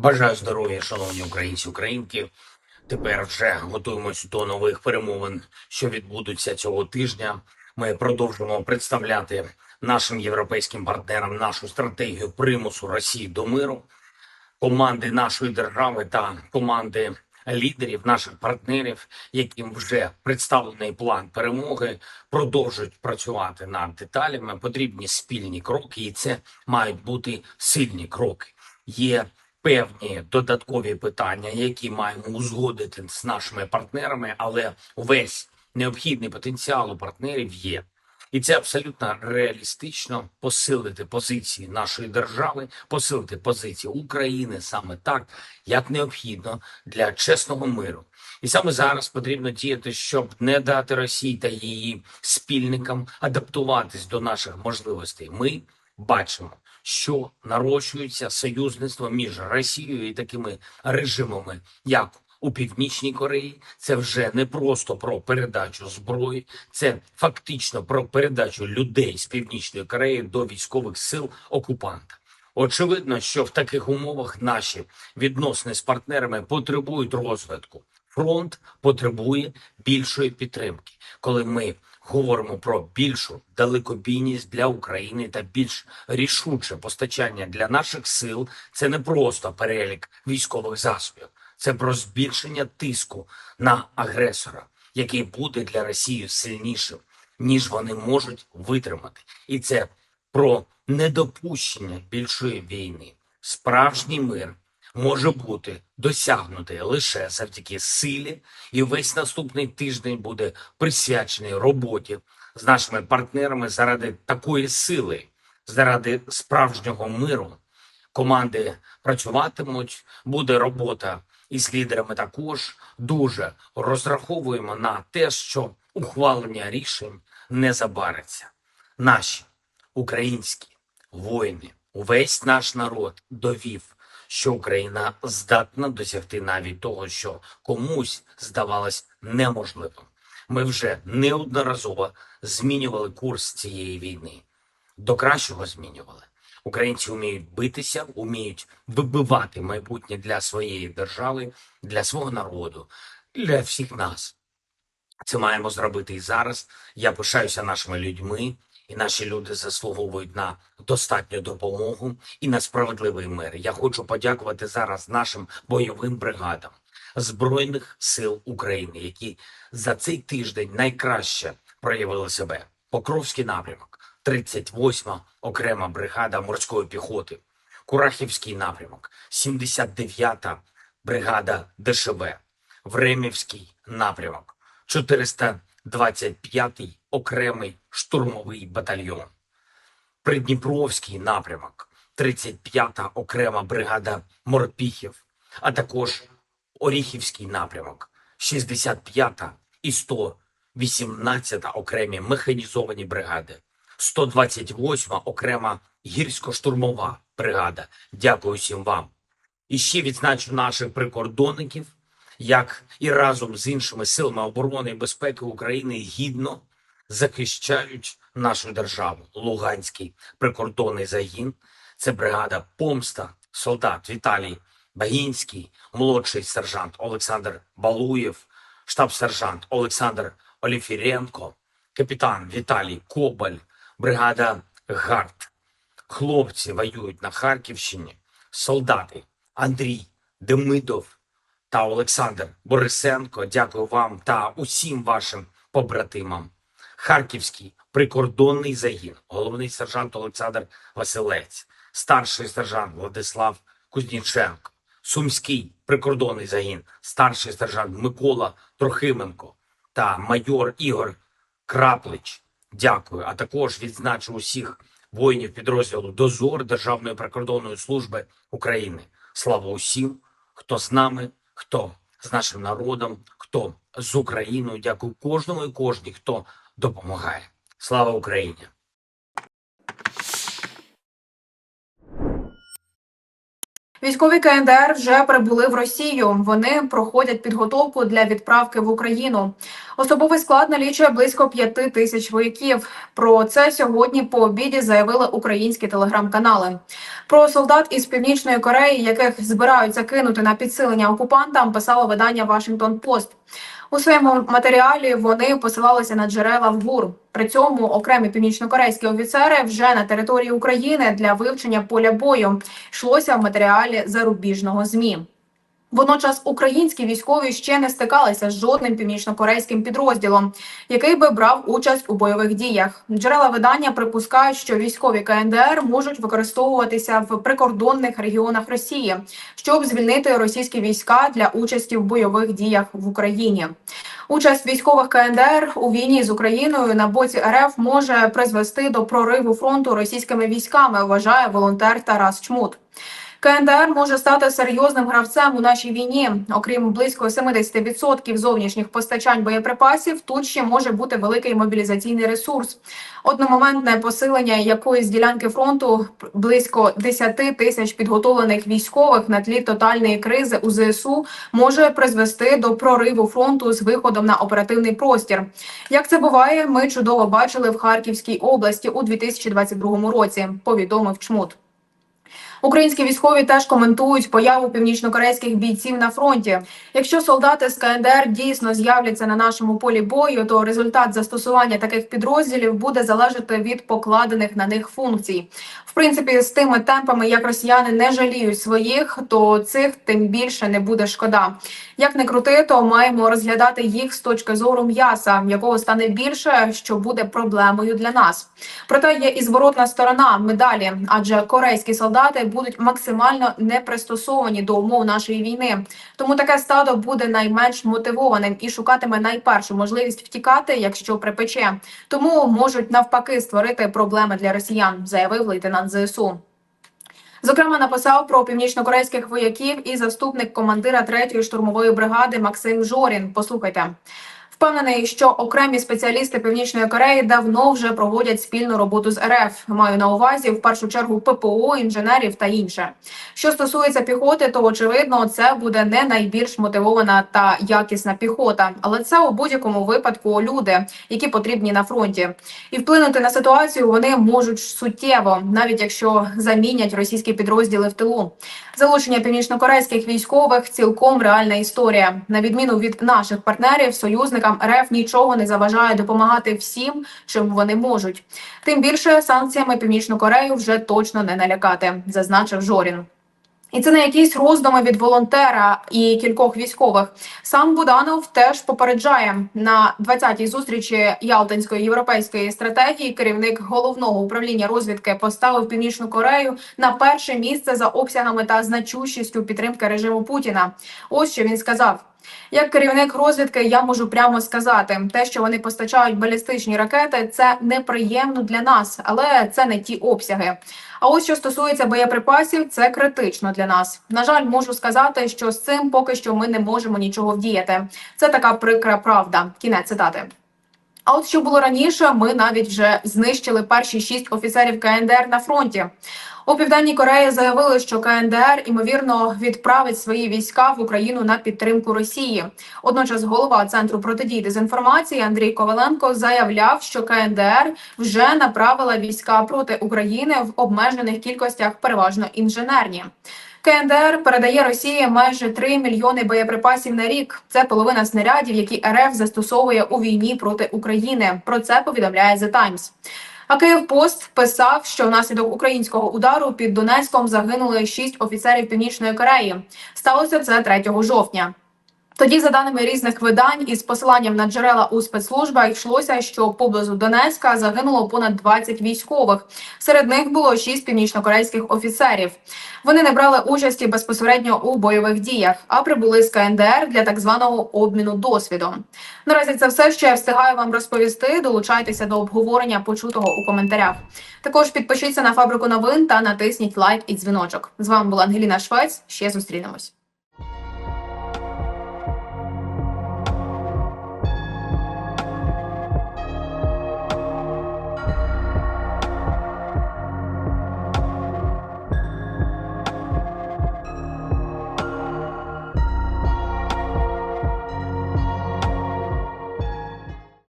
Бажаю здоров'я, шановні українці, українки. Тепер вже готуємось до нових перемовин, що відбудуться цього тижня. Ми продовжимо представляти нашим європейським партнерам нашу стратегію примусу Росії до миру, команди нашої держави та команди лідерів, наших партнерів, яким вже представлений план перемоги, продовжують працювати над деталями. Потрібні спільні кроки, і це мають бути сильні кроки. Є певні додаткові питання, які маємо узгодити з нашими партнерами, але весь необхідний потенціал у партнерів є. І це абсолютно реалістично посилити позиції нашої держави, посилити позиції України саме так, як необхідно для чесного миру. І саме зараз потрібно діяти, щоб не дати Росії та її спільникам адаптуватись до наших можливостей. Ми бачимо, що нарощується союзництво між Росією і такими режимами, як у Північній Кореї. Це вже не просто про передачу зброї, це фактично про передачу людей з Північної Кореї до військових сил окупанта. Очевидно, що в таких умовах наші відносини з партнерами потребують розвитку. Фронт потребує більшої підтримки, коли ми говоримо про більшу далекобійність для України та більш рішуче постачання для наших сил. Це не просто перелік військових засобів, це про збільшення тиску на агресора, який буде для Росії сильнішим, ніж вони можуть витримати, і це про недопущення більшої війни. Справжній мир може бути досягнутий лише завдяки силі, і весь наступний тиждень буде присвячений роботі з нашими партнерами заради такої сили, заради справжнього миру. Команди працюватимуть, буде робота із лідерами також. Дуже розраховуємо на те, що ухвалення рішень не забариться. Наші українські воїни, увесь наш народ довів, що Україна здатна досягти навіть того, що комусь здавалось неможливим. Ми вже неодноразово змінювали курс цієї війни. До кращого змінювали. Українці вміють битися, вміють вибивати майбутнє для своєї держави, для свого народу, для всіх нас. Це маємо зробити і зараз. Я пишаюся нашими людьми, і наші люди заслуговують на достатню допомогу і на справедливий мир. Я хочу подякувати зараз нашим бойовим бригадам Збройних сил України, які за цей тиждень найкраще проявили себе. Покровський напрямок, 38-ма окрема бригада морської піхоти, Курахівський напрямок, 79-та бригада ДШБ, Времівський напрямок, 425-й окремий штурмовий батальйон, Придніпровський напрямок, 35-та окрема бригада морпіхів, а також Оріхівський напрямок, 65-та і 118-та окремі механізовані бригади, 128-ма окрема гірсько-штурмова бригада. Дякую всім вам. І ще відзначу наших прикордонників, як і разом з іншими силами оборони і безпеки України гідно захищають нашу державу. Луганський прикордонний загін, це бригада Помста, солдат Віталій Багінський, молодший сержант Олександр Балуєв, штаб-сержант Олександр Оліфіренко, капітан Віталій Кобаль, бригада Гард. Хлопці воюють на Харківщині, солдати Андрій Демидов та Олександр Борисенко. Дякую вам та усім вашим побратимам. Харківський прикордонний загін, головний сержант Олександр Василець, старший сержант Владислав Кузніченко, Сумський прикордонний загін, старший сержант Микола Трохименко та майор Ігор Краплич. Дякую. А також відзначу усіх воїнів підрозділу Дозор Державної прикордонної служби України. Слава усім, хто з нами, хто з нашим народом, хто з Україною. Дякую кожному і кожній, хто допомагає. Слава Україні! Військові КНДР вже прибули в Росію. Вони проходять підготовку для відправки в Україну. Особовий склад налічує близько п'яти тисяч вояків. Про це сьогодні по обіді заявили українські телеграм-канали. Про солдат із північної Кореї, яких збираються кинути на підсилення окупантам, писало видання Вашингтон Пост. У своєму матеріалі вони посилалися на джерела в ГУР. При цьому окремі північнокорейські офіцери вже на території України для вивчення поля бою йшлося в матеріалі зарубіжного змі. Водночас українські військові ще не стикалися з жодним північнокорейським підрозділом, який би брав участь у бойових діях. Джерела видання припускають, що військові КНДР можуть використовуватися в прикордонних регіонах Росії, щоб звільнити російські війська для участі в бойових діях в Україні. Участь військових КНДР у війні з Україною на боці РФ може призвести до прориву фронту російськими військами. Вважає волонтер Тарас Чмут. КНДР може стати серйозним гравцем у нашій війні. Окрім близько 70% зовнішніх постачань боєприпасів, тут ще може бути великий мобілізаційний ресурс. Одномоментне посилення якоїсь ділянки фронту близько 10 тисяч підготовлених військових на тлі тотальної кризи у ЗСУ може призвести до прориву фронту з виходом на оперативний простір. Як це буває, ми чудово бачили в Харківській області у 2022 році. Повідомив Чмут. Українські військові теж коментують появу північнокорейських бійців на фронті. Якщо солдати з КНДР дійсно з'являться на нашому полі бою, то результат застосування таких підрозділів буде залежати від покладених на них функцій. В принципі, з тими темпами, як росіяни не жаліють своїх, то цих тим більше не буде шкода. Як не крути, то маємо розглядати їх з точки зору м'яса, якого стане більше, що буде проблемою для нас. Проте є і зворотна сторона медалі, адже корейські солдати будуть максимально не пристосовані до умов нашої війни. Тому таке стадо буде найменш мотивованим і шукатиме найпершу можливість втікати, якщо припече. Тому можуть навпаки створити проблеми для росіян, заявив лейтенант ЗСУ. Зокрема, написав про північнокорейських вояків і заступник командира 3-ї штурмової бригади Максим Жорін. Послухайте. Впевнений, що окремі спеціалісти Північної Кореї давно вже проводять спільну роботу з РФ. Маю на увазі в першу чергу ППО, інженерів та інше. Що стосується піхоти, то очевидно це буде не найбільш мотивована та якісна піхота, але це у будь-якому випадку люди, які потрібні на фронті, і вплинути на ситуацію вони можуть суттєво, навіть якщо замінять російські підрозділи в тилу. Залучення північнокорейських військових цілком реальна історія. На відміну від наших партнерів, союзникам РФ нічого не заважає допомагати всім, чим вони можуть. Тим більше санкціями Північну Корею вже точно не налякати, зазначив Жорін. І це не якісь роздуми від волонтера і кількох військових. Сам Буданов теж попереджає на 20-й зустрічі Ялтинської європейської стратегії. Керівник головного управління розвідки поставив Північну Корею на перше місце за обсягами та значущістю підтримки режиму Путіна. Ось що він сказав. Як керівник розвідки, я можу прямо сказати, те, що вони постачають балістичні ракети, це неприємно для нас, але це не ті обсяги. А ось що стосується боєприпасів, це критично для нас. На жаль, можу сказати, що з цим поки що ми не можемо нічого вдіяти. Це така прикра правда. Кінець цитати. А от що було раніше, ми навіть вже знищили перші шість офіцерів КНДР на фронті. У південній Кореї заявили, що КНДР ймовірно відправить свої війська в Україну на підтримку Росії. Одночас, голова центру протидії дезінформації Андрій Коваленко заявляв, що КНДР вже направила війська проти України в обмежених кількостях, переважно інженерні. КНДР передає Росії майже 3 мільйони боєприпасів на рік. Це половина снарядів, які РФ застосовує у війні проти України. Про це повідомляє The Times. А Київпост писав, що внаслідок українського удару під Донецьком загинули шість офіцерів Північної Кореї. Сталося це 3 жовтня. Тоді, за даними різних видань, із посиланням на джерела у спецслужбах йшлося, що поблизу Донецька загинуло понад 20 військових. Серед них було 6 північнокорейських офіцерів. Вони не брали участі безпосередньо у бойових діях, а прибули з КНДР для так званого обміну досвідом. Наразі це все, що я встигаю вам розповісти. Долучайтеся до обговорення почутого у коментарях. Також підпишіться на фабрику новин та натисніть лайк і дзвіночок. З вами була Ангеліна Швець. Ще зустрінемось.